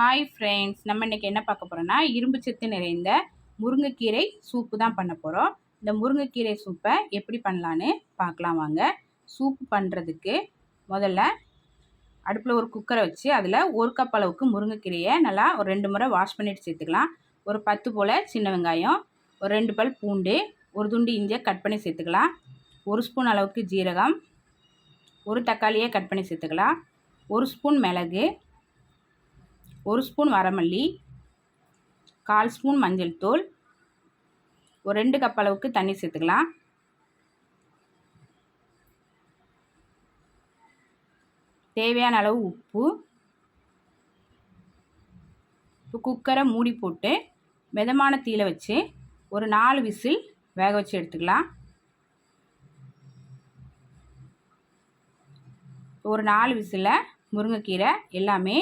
Hi friends நம்ம இன்றைக்கி என்ன பார்க்க போகிறோன்னா இரும்பு சத்து நிறைந்த முருங்கைக்கீரை சூப்பு தான் பண்ண போகிறோம் இந்த முருங்கைக்கீரை சூப்பை எப்படி பண்ணலான்னு பார்க்கலாம் வாங்க. சூப்பு பண்ணுறதுக்கு முதல்ல அடுப்பில் ஒரு குக்கரை வச்சு அதில் ஒரு கப் அளவுக்கு முருங்கைக்கீரையை நல்லா ஒரு ரெண்டு முறை வாஷ் பண்ணிட்டு சேர்த்துக்கலாம். ஒரு பத்து போல் சின்ன வெங்காயம் ஒரு ரெண்டு பல் பூண்டு ஒரு துண்டு இஞ்சியை கட் பண்ணி சேர்த்துக்கலாம். ஒரு ஸ்பூன் அளவுக்கு ஜீரகம் ஒரு தக்காளியை கட் பண்ணி சேர்த்துக்கலாம். ஒரு ஸ்பூன் மிளகு ஒரு ஸ்பூன் வரமல்லி கால் ஸ்பூன் மஞ்சள் தூள் ஒரு ரெண்டு கப் அளவுக்கு தண்ணி சேர்த்துக்கலாம். தேவையான அளவு உப்பு. இப்போ குக்கரை மூடி போட்டு மிதமான தீயில வச்சு ஒரு நாலு விசில் வேக வச்சு எடுத்துக்கலாம். ஒரு நாலு விசிலில் முருங்கைக்கீரை எல்லாமே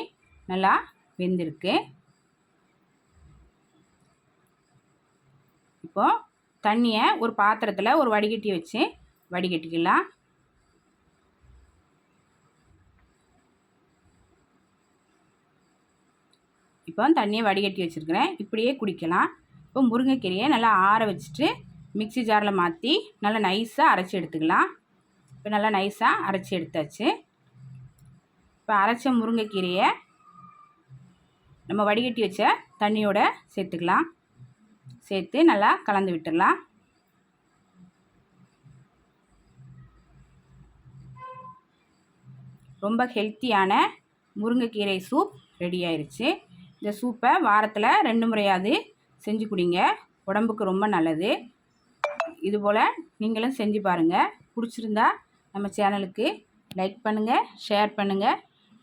நல்லா வெந்திருக்கு. இப்போது தண்ணியை ஒரு பாத்திரத்தில் ஒரு வடிகட்டி வச்சு வடிகட்டிக்கலாம். இப்போ தண்ணியை வடிகட்டி வச்சுருக்கிறேன். இப்படியே குடிக்கலாம். இப்போ முருங்கைக்கீரையை நல்லா ஆற வச்சுட்டு மிக்சி ஜாரில் மாற்றி நல்லா நைஸாக அரைச்சி எடுத்துக்கலாம். இப்போ நல்லா நைஸாக அரைச்சி எடுத்தாச்சு. இப்போ அரைச்ச முருங்கைக்கீரையை நம்ம வடிகட்டி வச்ச தண்ணியோட சேர்த்துக்கலாம். சேர்த்து நல்லா கலந்து விட்டுடலாம் ரொம்ப ஹெல்த்தியான முருங்கைக்கீரை சூப் ரெடி ஆயிடுச்சு இந்த சூப்பை வாரத்தில் ரெண்டு முறையாவது செஞ்சு குடிங்க. உடம்புக்கு ரொம்ப நல்லது. இதுபோல் நீங்களும் செஞ்சு பாருங்கள் பிடிச்சிருந்தா நம்ம சேனலுக்கு லைக் பண்ணுங்கள் ஷேர் பண்ணுங்கள்